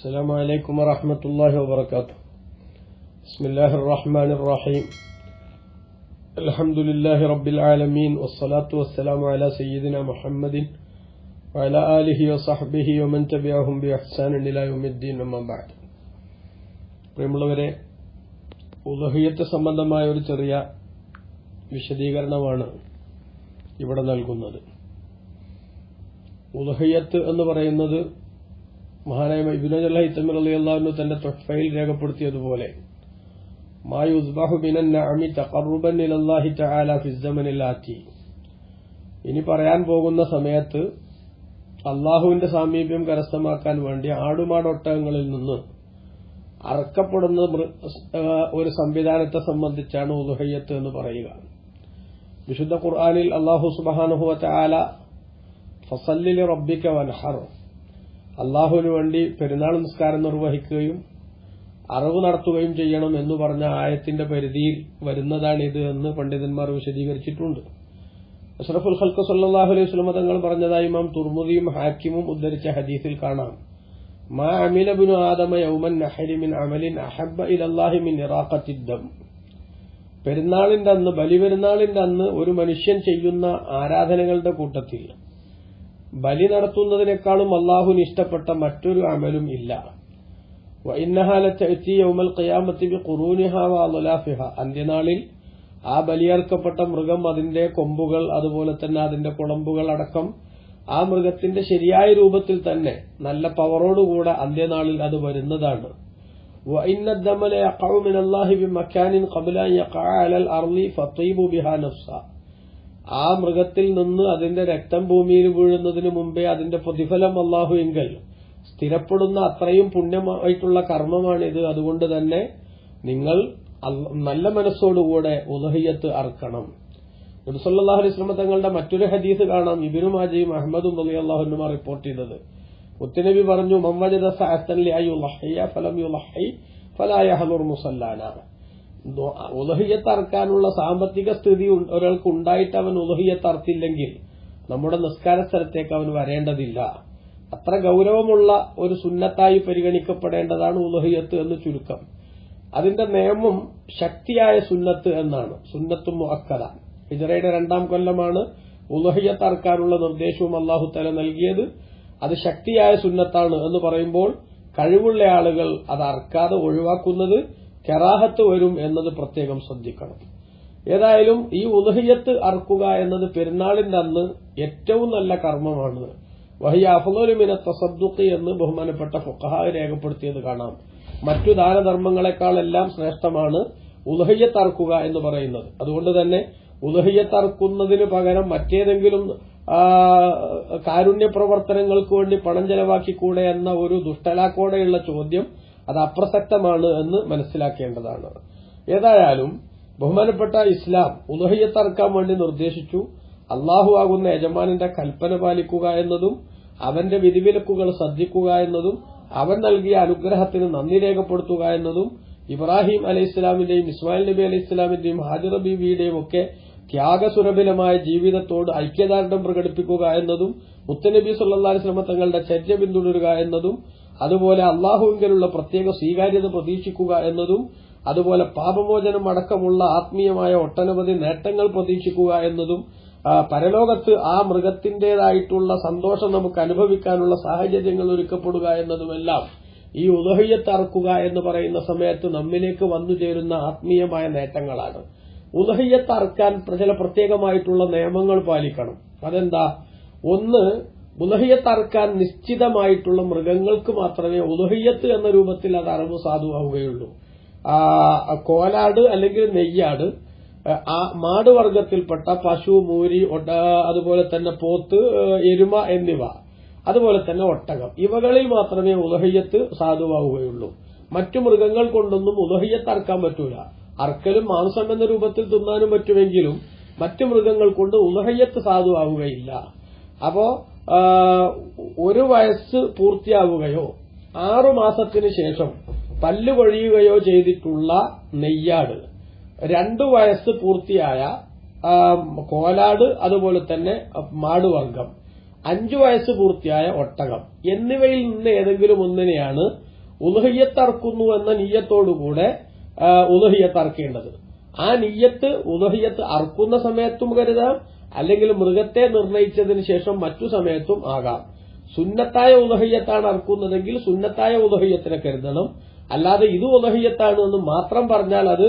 السلام عليكم ورحمة الله وبركاته بسم الله الرحمن الرحيم الحمد لله رب العالمين والصلاة والسلام على سيدنا محمد وعلى آله وصحبه ومن تبعهم بإحسان إلى يوم الدين أما بعد പ്രിയമുള്ളവരെ ഉലഹിയത്ത് സംബന്ധമായ ഒരു ചെറിയ വിശദീകരണമാണ് ഇവിടെ നൽകുന്നത് ഉലഹിയത്ത് എന്ന് പറയുന്നത് മഹാനായ ഇബിനുൽ തമ്മിൽ അലി അള്ളാഹുനു തന്റെ തൊഫയിൽ രേഖപ്പെടുത്തിയതുപോലെ ഇനി പറയാൻ പോകുന്ന സമയത്ത് അള്ളാഹുവിന്റെ സാമീപ്യം കരസ്ഥമാക്കാൻ വേണ്ടി ആടുമാടൊട്ടകങ്ങളിൽ നിന്ന് അറക്കപ്പെടുന്ന ഒരു സംവിധാനത്തെ സംബന്ധിച്ചാണ് ഉദുഹയ്യത്ത് എന്ന് പറയുക. വിശുദ്ധ ഖുർആാനിൽ അള്ളാഹു സുബാനുഹുവ തആല ഫസല്ലിൽ റബ്ബിക്ക വൻഹർ അള്ളാഹുവിന് വേണ്ടി പെരുന്നാൾ നിസ്കാരം നിർവഹിക്കുകയും അറിവ് നടത്തുകയും ചെയ്യണം എന്ന് പറഞ്ഞ ആയത്തിന്റെ പരിധിയിൽ ഇത് എന്ന് പണ്ഡിതന്മാർ വിശദീകരിച്ചിട്ടുണ്ട്. അഷ്റഫുൽ ഹൽക്ക് സല്ലാഹു അലൈഹി സ്വലമ തങ്ങൾ പറഞ്ഞതായി ഇമാം തുർമുദിയും ഹാക്കിമും ഉദ്ധരിച്ച ഹദീസിൽ കാണാം. മാ അമിലബിനു ആദമ യൗമൻ നഹരിമിൻ അമലിൻ അഹബ ഇലല്ലാഹി മിൻ ഇറാഖത്തിദ്ദം പെരുന്നാളിന്റെ അന്ന് ബലിപെരുന്നാളിന്റെ അന്ന് ഒരു മനുഷ്യൻ ചെയ്യുന്ന ആരാധനകളുടെ കൂട്ടത്തിൽ ബലി നടത്തുന്നതിനേക്കാളും അള്ളാഹുവിന് ഇഷ്ടപ്പെട്ട മറ്റൊരു അമലും ഇല്ല. അന്ത്യനാളിൽ ആ ബലിയർക്കപ്പെട്ട മൃഗം അതിന്റെ കൊമ്പുകൾ അതുപോലെ തന്നെ അതിന്റെ കുളമ്പുകൾ അടക്കം ആ മൃഗത്തിന്റെ ശരിയായ രൂപത്തിൽ തന്നെ നല്ല പവറോടുകൂടെ അന്ത്യനാളിൽ അത് വരുന്നതാണ്. ആ മൃഗത്തിൽ നിന്ന് അതിന്റെ രക്തം ഭൂമിയിൽ വീഴുന്നതിന് മുമ്പേ അതിന്റെ പ്രതിഫലം അള്ളാഹു എങ്കിൽ സ്ഥിരപ്പെടുന്ന അത്രയും പുണ്യമായിട്ടുള്ള കർമ്മമാണിത്. അതുകൊണ്ട് തന്നെ നിങ്ങൾ നല്ല മനസ്സോടുകൂടെ ഉദഹയ്യത്ത് അർക്കണം. നബിസല്ലാഹു അലൈഹി സ്വലമ തങ്ങളുടെ മറ്റൊരു ഹദീസ് കാണാം. ഇബിനുമാജയും അഹമ്മദും അലി അള്ളാഹുനുമാർ റിപ്പോർട്ട് ചെയ്തത്. മുത്തനബി പറഞ്ഞു മമ്മജദ ഫലം ഫലായഹലുർ മുസല്ലാന ഉലഹിയത്ത് അറക്കാനുള്ള സാമ്പത്തിക സ്ഥിതി ഒരാൾക്ക് ഉണ്ടായിട്ട് അവൻ ഉലഹിയത്ത് അർത്തില്ലെങ്കിൽ നമ്മുടെ നിസ്കാര സ്ഥലത്തേക്ക് അവൻ വരേണ്ടതില്ല. അത്ര ഗൌരവമുള്ള ഒരു സുന്നത്തായി പരിഗണിക്കപ്പെടേണ്ടതാണ് ഉലഹിയത്ത് എന്ന് ചുരുക്കം. അതിന്റെ നിയമം ശക്തിയായ സുന്നത്ത് എന്നാണ്. സുന്നത്തും മുഅക്കദ. ഹിജറയുടെ രണ്ടാം കൊല്ലമാണ് ഉലഹിയത്ത് അറക്കാനുള്ള നിർദ്ദേശവും അള്ളാഹു തല നൽകിയത്. അത് ശക്തിയായ സുന്നത്താണ് എന്ന് പറയുമ്പോൾ കഴിവുള്ള ആളുകൾ അത് അറക്കാതെ ഒഴിവാക്കുന്നത് കെറാഹത്ത് വരും എന്നത് പ്രത്യേകം ശ്രദ്ധിക്കണം. ഏതായാലും ഈ ഉദഹിയത്ത് അർക്കുക എന്നത് പെരുന്നാളിന്റെ അന്ന് ഏറ്റവും നല്ല കർമ്മമാണ്. വഹിയ അഫലോലുമിന തസദ്ദുഖ് എന്ന് ബഹുമാനപ്പെട്ട ഫുഖഹ രേഖപ്പെടുത്തിയത് കാണാം. മറ്റു ദാനധർമ്മങ്ങളെക്കാളെല്ലാം ശ്രേഷ്ഠമാണ് ഉദഹയ്യത്ത് അറക്കുക എന്ന് പറയുന്നത്. അതുകൊണ്ട് തന്നെ ഉദഹയ്യത്ത് അറക്കുന്നതിന് പകരം മറ്റേതെങ്കിലും കാരുണ്യ പ്രവർത്തനങ്ങൾക്ക് വേണ്ടി പണം ചെലവാക്കിക്കൂടെ എന്ന ഒരു ദുഷ്ടലാക്കോടെയുള്ള ചോദ്യം അത് അപ്രസക്തമാണ് എന്ന് മനസ്സിലാക്കേണ്ടതാണ്. ഏതായാലും ബഹുമാനപ്പെട്ട ഇസ്ലാം ഉലഹയ്യത്തറക്കാൻ വേണ്ടി നിർദ്ദേശിച്ചു. അള്ളാഹു ആകുന്ന യജമാനിന്റെ കൽപ്പന പാലിക്കുക എന്നതും അവന്റെ വിധിവിലക്കുകൾ ശ്രദ്ധിക്കുക എന്നതും അവൻ നൽകിയ അനുഗ്രഹത്തിന് നന്ദി രേഖപ്പെടുത്തുക എന്നതും ഇബ്രാഹിം അലൈഹി ഇസ്ലാമിന്റെയും ഇസ്മായിൽ നബി അലൈഹി ഇസ്ലാമിന്റെയും ഹാജിർ ബീവിയുടെയും ഒക്കെ ത്യാഗസുരഭിലമായ ജീവിതത്തോട് ഐക്യദാർഢ്യം പ്രകടിപ്പിക്കുക എന്നതും മുത്തനബി സല്ലാ ശ്രമ തങ്ങളുടെ ചര്യ പിന്തുടരുക എന്നതും അതുപോലെ അള്ളാഹുവിങ്കലുള്ള പ്രത്യേക സ്വീകാര്യത പ്രതീക്ഷിക്കുക എന്നതും അതുപോലെ പാപമോചനം അടക്കമുള്ള ആത്മീയമായ ഒട്ടനവധി നേട്ടങ്ങൾ പ്രതീക്ഷിക്കുക എന്നതും പരലോകത്ത് ആ മൃഗത്തിന്റേതായിട്ടുള്ള സന്തോഷം നമുക്ക് അനുഭവിക്കാനുള്ള സാഹചര്യങ്ങൾ ഒരുക്കപ്പെടുക എന്നതുമെല്ലാം ഈ ഉദഹയ്യത്തറക്കുക എന്ന് പറയുന്ന സമയത്ത് നമ്മിലേക്ക് വന്നു ചേരുന്ന ആത്മീയമായ നേട്ടങ്ങളാണ്. ഉദഹയ്യത്തറക്കാൻ ചില പ്രത്യേകമായിട്ടുള്ള നിയമങ്ങൾ പാലിക്കണം. അതെന്താ? ഒന്ന് ഉദഹയ്യത്ത് അറക്കാൻ നിശ്ചിതമായിട്ടുള്ള മൃഗങ്ങൾക്ക് മാത്രമേ ഉദഹയ്യത്ത് എന്ന രൂപത്തിൽ അത് അറിവ് സാധുവാവുകയുള്ളൂ. കോലാട് അല്ലെങ്കിൽ നെയ്യാട് ആ മാടുവർഗത്തിൽപ്പെട്ട പശു മൂരി അതുപോലെ തന്നെ പോത്ത് എരുമ എന്നിവ അതുപോലെ തന്നെ ഒട്ടകം ഇവകളിൽ മാത്രമേ ഉദഹയ്യത്ത് സാധുവാവുകയുള്ളൂ. മറ്റു മൃഗങ്ങൾ കൊണ്ടൊന്നും ഉദഹയ്യത്ത് അറക്കാൻ പറ്റൂല. അർക്കലും മാംസം എന്ന രൂപത്തിൽ തിന്നാനും പറ്റുമെങ്കിലും മറ്റു മൃഗങ്ങൾ കൊണ്ട് ഉദഹയ്യത്ത് സാധുവാവുകയില്ല. അപ്പോ ഒരു വയസ്സ് പൂർത്തിയാവുകയോ ആറുമാസത്തിന് ശേഷം പല്ല് കൊഴിയുകയോ ചെയ്തിട്ടുള്ള നെയ്യാട് രണ്ടു വയസ്സ് പൂർത്തിയായ കോലാട് അതുപോലെ തന്നെ മാടുവർഗം അഞ്ചു വയസ്സ് പൂർത്തിയായ ഒട്ടകം. എന്നിവയിൽ നിന്ന് ഏതെങ്കിലും ഒന്നിനെയാണ് ഉലഹിയത്തറക്കുന്നു എന്ന നീയത്തോടുകൂടെ ഉലഹിയത്ത് അറക്കേണ്ടത് ആ നീയത്ത് ഉലഹിയത്ത് അറക്കുന്ന സമയത്തും കരുതാം അല്ലെങ്കിൽ മൃഗത്തെ നിർണയിച്ചതിന് ശേഷം മറ്റു സമയത്തും ആകാം. സുന്നത്തായ ഉദഹയ്യത്താണ് അർക്കുന്നതെങ്കിൽ സുന്നത്തായ ഉദഹയ്യത്തിനെ കരുതണം. അല്ലാതെ ഇത് ഉദഹയ്യത്താണ് എന്ന് മാത്രം പറഞ്ഞാൽ അത്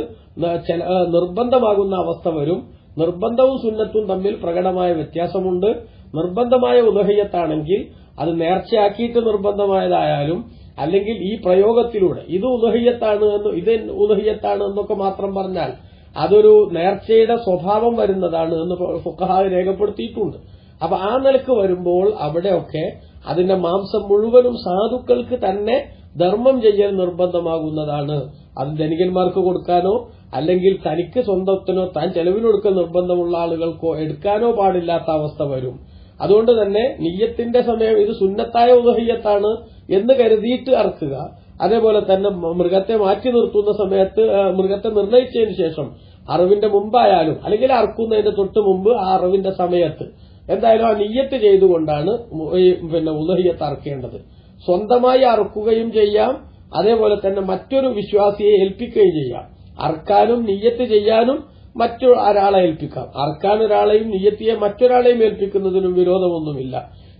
നിർബന്ധമാകുന്ന അവസ്ഥ വരും. നിർബന്ധവും സുന്നത്തും തമ്മിൽ പ്രകടമായ വ്യത്യാസമുണ്ട്. നിർബന്ധമായ ഉദഹയ്യത്താണെങ്കിൽ അത് നേർച്ചയാക്കിയിട്ട് നിർബന്ധമായതായാലും അല്ലെങ്കിൽ ഈ പ്രയോഗത്തിലൂടെ ഇത് ഉദഹയ്യത്താണ് എന്ന് ഇത് ഉദഹയ്യത്താണ് എന്നൊക്കെ മാത്രം പറഞ്ഞാൽ അതൊരു നേർച്ചയുടെ സ്വഭാവം വരുന്നതാണ് എന്ന് ഫുക്കഹ രേഖപ്പെടുത്തിയിട്ടുണ്ട്. അപ്പൊ ആ നിലയ്ക്ക് വരുമ്പോൾ അവിടെയൊക്കെ അതിന്റെ മാംസം മുഴുവനും സാധുക്കൾക്ക് തന്നെ ധർമ്മം ചെയ്യൽ നിർബന്ധമാകുന്നതാണ്. അത് ധനികന്മാർക്ക് കൊടുക്കാനോ അല്ലെങ്കിൽ തനിക്ക് സ്വന്തത്തിനോ താൻ ചെലവിനൊടുക്കൽ നിർബന്ധമുള്ള ആളുകൾക്കോ എടുക്കാനോ പാടില്ലാത്ത അവസ്ഥ വരും. അതുകൊണ്ട് തന്നെ നിയ്യത്തിന്റെ സമയം ഇത് സുന്നത്തായ ഉദഹയ്യത്താണ് എന്ന് കരുതിയിട്ട് അറക്കുക. അതേപോലെ തന്നെ മൃഗത്തെ മാറ്റി നിർത്തുന്ന സമയത്ത് മൃഗത്തെ നിർണയിച്ചതിന് ശേഷം അറിവിന്റെ മുമ്പായാലും അല്ലെങ്കിൽ അറക്കുന്നതിന്റെ തൊട്ട് മുമ്പ് ആ അറിവിന്റെ സമയത്ത് എന്തായാലും ആ നീയത്ത് ചെയ്തുകൊണ്ടാണ് ഈ പിന്നെ ഉദഹിയത്ത് അറക്കേണ്ടത്. സ്വന്തമായി അറുക്കുകയും ചെയ്യാം അതേപോലെ തന്നെ മറ്റൊരു വിശ്വാസിയെ ഏൽപ്പിക്കുകയും ചെയ്യാം. അറക്കാനും നീയത്ത് ചെയ്യാനും മറ്റൊരാളെ ഏൽപ്പിക്കാം. അറക്കാൻ ഒരാളെയും നീയത്തിയെ മറ്റൊരാളെയും ഏൽപ്പിക്കുന്നതിനും വിരോധമൊന്നുമില്ല.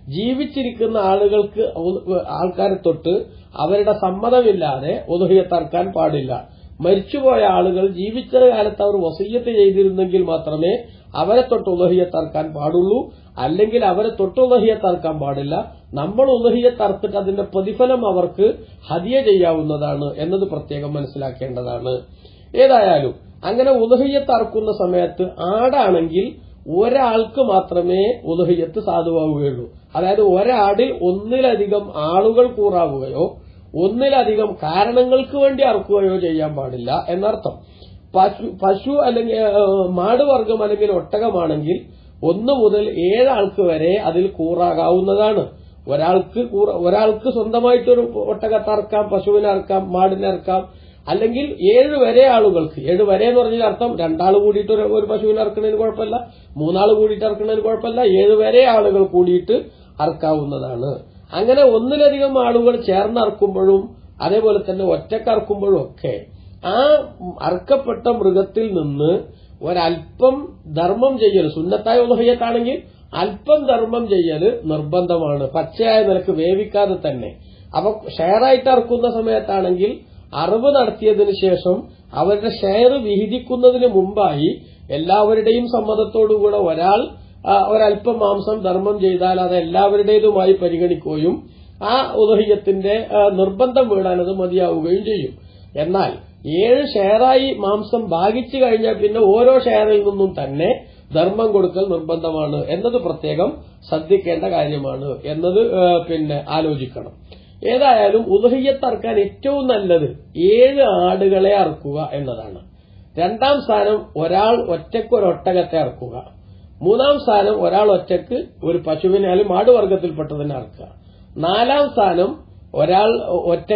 ജീവിച്ചിരിക്കുന്ന ആളുകൾക്ക് ആൾക്കാരെ തൊട്ട് അവരുടെ സമ്മതമില്ലാതെ ഉദഹയത്ത് തർക്കാൻ പാടില്ല. മരിച്ചുപോയ ആളുകൾ ജീവിച്ച കാലത്ത് അവർ വസയ്യത്ത് ചെയ്തിരുന്നെങ്കിൽ മാത്രമേ അവരെ തൊട്ട് ഉലഹിയത്ത് തർക്കാൻ പാടുള്ളൂ. അല്ലെങ്കിൽ അവരെ തൊട്ട് ഉലഹിയത്ത് തർക്കാൻ പാടില്ല. നമ്മൾ ഉലഹിയത്ത് തർത്തിട്ട് അതിന്റെ പ്രതിഫലം അവർക്ക് ഹതിയ ചെയ്യാവുന്നതാണ് എന്നത് പ്രത്യേകം മനസ്സിലാക്കേണ്ടതാണ്. ഏതായാലും അങ്ങനെ ഉലഹിയത്ത് തർക്കുന്ന സമയത്ത് ആടാണെങ്കിൽ ഒരാൾക്ക് മാത്രമേ ഉദഹയ്യത്ത് സാധുവാകുകയുള്ളൂ അതായത് ഒരാടിൽ ഒന്നിലധികം ആളുകൾ കൂറാവുകയോ ഒന്നിലധികം കാരണങ്ങൾക്ക് വേണ്ടി അറക്കുകയോ ചെയ്യാൻ പാടില്ല എന്നർത്ഥം. പശു പശു അല്ലെങ്കിൽ മാടുവർഗം അല്ലെങ്കിൽ ഒട്ടകമാണെങ്കിൽ ഒന്ന് മുതൽ ഏഴാൾക്ക് വരെ അതിൽ കൂറാകാവുന്നതാണ്. ഒരാൾക്ക് ഒരാൾക്ക് സ്വന്തമായിട്ടൊരു ഒട്ടകത്തെ അറക്കാം പശുവിനെ അറക്കാം മാടിനെ അറക്കാം അല്ലെങ്കിൽ ഏഴ് വരെ ആളുകൾക്ക് ഏഴ് വരെ എന്ന് പറഞ്ഞാൽ അർത്ഥം രണ്ടാൾ കൂടിയിട്ട് ഒരു- ഒരു പശുവിനെ അറക്കുന്നതിന് കുഴപ്പമില്ല മൂന്നാൾ കൂടിയിട്ട് അറക്കുന്നതിന് കുഴപ്പമില്ല ഏഴ് വരെ ആളുകൾ കൂടിയിട്ട് അറക്കാവുന്നതാണ്. അങ്ങനെ ഒന്നിലധികം ആളുകൾ ചേർന്ന് അർക്കുമ്പോഴും അതേപോലെ തന്നെ ഒറ്റക്കറക്കുമ്പോഴും ഒക്കെ ആ അറക്കപ്പെട്ട മൃഗത്തിൽ നിന്ന് ഒരൽപ്പം ധർമ്മം ചെയ്യൽ സുന്നത്തായ ഉദഹയത്താണെങ്കിൽ അല്പം ധർമ്മം ചെയ്യൽ നിർബന്ധമാണ്. പച്ചയായ നിലയ്ക്ക് വേവിക്കാതെ തന്നെ. അപ്പൊ ഷെയറായിട്ട് അറക്കുന്ന സമയത്താണെങ്കിൽ അറിവ് നടത്തിയതിനു ശേഷം അവരുടെ ഷെയർ വിഹിതിക്കുന്നതിന് മുമ്പായി എല്ലാവരുടെയും സമ്മതത്തോടുകൂടെ ഒരാൾ ഒരല്പം മാംസം ധർമ്മം ചെയ്താൽ അത് എല്ലാവരുടേതുമായി പരിഗണിക്കുകയും ആ ഉദഹീയത്തിന്റെ നിർബന്ധം വീടാൻ അത് മതിയാവുകയും ചെയ്യും. എന്നാൽ ഏഴ് ഷെയറായി മാംസം ഭാഗിച്ചു കഴിഞ്ഞാൽ പിന്നെ ഓരോ ഷെയറിൽ നിന്നും തന്നെ ധർമ്മം കൊടുക്കൽ നിർബന്ധമാണ്. എന്നത് പ്രത്യേകം ശ്രദ്ധിക്കേണ്ട കാര്യമാണ്. എന്നത് പിന്നെ ആലോചിക്കണം. ഏതായാലും ഉദഹയ്യത്ത് അറക്കാൻ ഏറ്റവും നല്ലത് ഏഴ് ആടുകളെ അറക്കുക എന്നതാണ്. രണ്ടാം സ്ഥാനം ഒരാൾ ഒറ്റയ്ക്ക് ഒരു ഒട്ടകത്തെ അറക്കുക. മൂന്നാം സ്ഥാനം ഒരാൾ ഒറ്റയ്ക്ക് ഒരു പശുവിനെ അല്ലെങ്കിൽ മാടുവർഗത്തിൽപ്പെട്ടതിനെ അറക്കുക. നാലാം സ്ഥാനം ഒരാൾ ഒറ്റ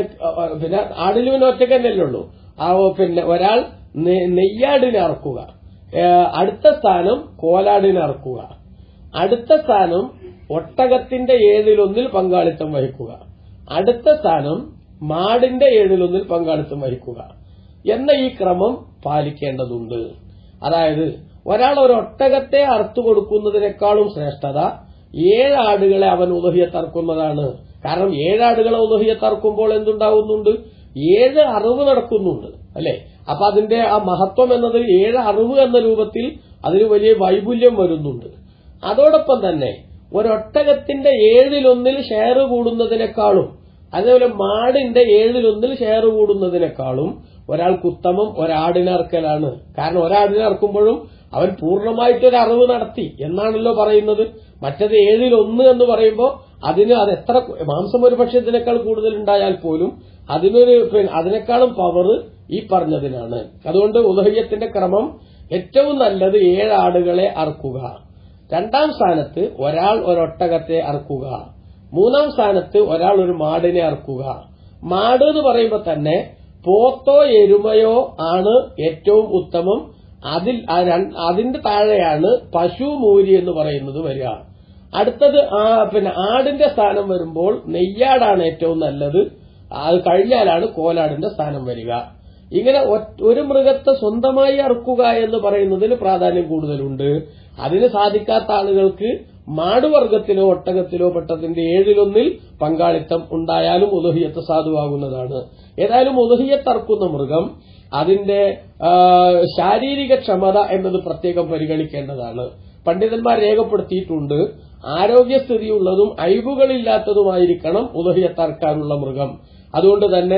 പിന്നെ ആടിന് പിന്നെ ഒറ്റയ്ക്ക് തന്നെയല്ലേ ഉള്ളൂ. ആ പിന്നെ ഒരാൾ നെയ്യാടിനെ അറക്കുക. അടുത്ത സ്ഥാനം കോലാടിനെ അറക്കുക. അടുത്ത സ്ഥാനം ഒട്ടകത്തിന്റെ ഏതിലൊന്നിൽ പങ്കാളിത്തം വഹിക്കുക. അടുത്ത സ്ഥാനം മാടിന്റെ ഏഴിലൊന്നിൽ പങ്കാളിത്തം വഹിക്കുക എന്ന ഈ ക്രമം പാലിക്കേണ്ടതുണ്ട്. അതായത് ഒരാൾ ഒരു ഒട്ടകത്തെ അറുത്തു കൊടുക്കുന്നതിനേക്കാളും ശ്രേഷ്ഠത ഏഴാടുകളെ അവൻ ഉദഹിയത്തറക്കുന്നതാണ് കാരണം ഏഴാടുകളെ ഉദഹിയത്തറക്കുമ്പോൾ എന്തുണ്ടാവുന്നുണ്ട്? ഏഴ് അറിവ് നടക്കുന്നുണ്ട് അല്ലെ? അപ്പൊ അതിന്റെ ആ മഹത്വം എന്നത് ഏഴ് അറിവ് എന്ന രൂപത്തിൽ അതിന് വലിയ വൈപുല്യം വരുന്നുണ്ട്. അതോടൊപ്പം തന്നെ ഒരൊട്ടകത്തിന്റെ ഏഴിലൊന്നിൽ ഷെയർ കൂടുന്നതിനേക്കാളും അതേപോലെ മാടിന്റെ ഏഴിലൊന്നിൽ ഷെയർ കൂടുന്നതിനേക്കാളും ഒരാൾക്ക് ഉത്തമം ഒരാടിനറക്കലാണ് കാരണം ഒരാടിനെ അറക്കുമ്പോഴും അവൻ പൂർണമായിട്ടൊരു അറിവ് നടത്തി എന്നാണല്ലോ പറയുന്നത്. മറ്റത് ഏഴിലൊന്ന് എന്ന് പറയുമ്പോൾ അതിന് അത് എത്ര മാംസം ഒരു പക്ഷേ ഇതിനേക്കാൾ കൂടുതൽ ഉണ്ടായാൽ പോലും അതിനൊരു അതിനേക്കാളും പവർ ഈ പറഞ്ഞതിനാണ്. അതുകൊണ്ട് ഉദഹ്യത്തിന്റെ ക്രമം ഏറ്റവും നല്ലത് ഏഴാടുകളെ അറക്കുക രണ്ടാം സ്ഥാനത്ത് ഒരാൾ ഒരൊട്ടകത്തെ അറക്കുക. മൂന്നാം സ്ഥാനത്ത് ഒരാൾ ഒരു മാടിനെ അറക്കുക. മാട് എന്ന് പറയുമ്പോൾ തന്നെ പോത്തോ എരുമയോ ആണ് ഏറ്റവും ഉത്തമം. അതിൽ അതിന്റെ താഴെയാണ് പശു മൂരി എന്ന് പറയുന്നത് വരിക. അടുത്തത് പിന്നെ ആടിന്റെ സ്ഥാനം വരുമ്പോൾ നെയ്യാടാണ് ഏറ്റവും നല്ലത്. അത് കഴിഞ്ഞാലാണ് കോലാടിന്റെ സ്ഥാനം വരിക. ഇങ്ങനെ ഒരു മൃഗത്തെ സ്വന്തമായി അറുക്കുക എന്ന് പറയുന്നതിന് പ്രാധാന്യം കൂടുതലുണ്ട്. അതിന് സാധിക്കാത്ത ആളുകൾക്ക് മാടുവർഗത്തിലോ ഒട്ടകത്തിലോ പെട്ടതിന്റെ ഏഴിലൊന്നിൽ പങ്കാളിത്തം ഉണ്ടായാലും ഉദഹിയത്ത് സാധുവാകുന്നതാണ്. ഏതായാലും ഉദഹിയത്ത് അറക്കുന്ന മൃഗം അതിന്റെ ശാരീരിക ക്ഷമത എന്നത് പ്രത്യേകം പരിഗണിക്കേണ്ടതാണ്. പണ്ഡിതന്മാർ രേഖപ്പെടുത്തിയിട്ടുണ്ട് ആരോഗ്യസ്ഥിതിയുള്ളതും അയവുകളില്ലാത്തതുമായിരിക്കണം ഉദഹിയത്തറക്കാനുള്ള മൃഗം. അതുകൊണ്ട് തന്നെ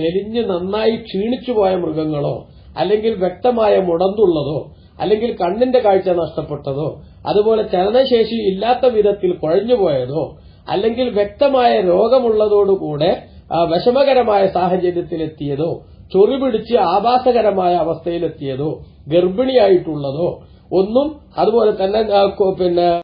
മെലിഞ്ഞ് നന്നായി ക്ഷീണിച്ചു പോയ മൃഗങ്ങളോ അല്ലെങ്കിൽ വ്യക്തമായ മുടന്തുള്ളതോ അല്ലെങ്കിൽ കണ്ണിന്റെ കാഴ്ച നഷ്ടപ്പെട്ടതോ അതുപോലെ ചലനശേഷി ഇല്ലാത്ത വിധത്തിൽ കുഴഞ്ഞുപോയതോ അല്ലെങ്കിൽ വ്യക്തമായ രോഗമുള്ളതോടുകൂടെ വിഷമകരമായ സാഹചര്യത്തിലെത്തിയതോ ചൊറി പിടിച്ച് ആഭാസകരമായ അവസ്ഥയിലെത്തിയതോ ഗർഭിണിയായിട്ടുള്ളതോ ഒന്നും അതുപോലെ തന്നെ പിന്നെ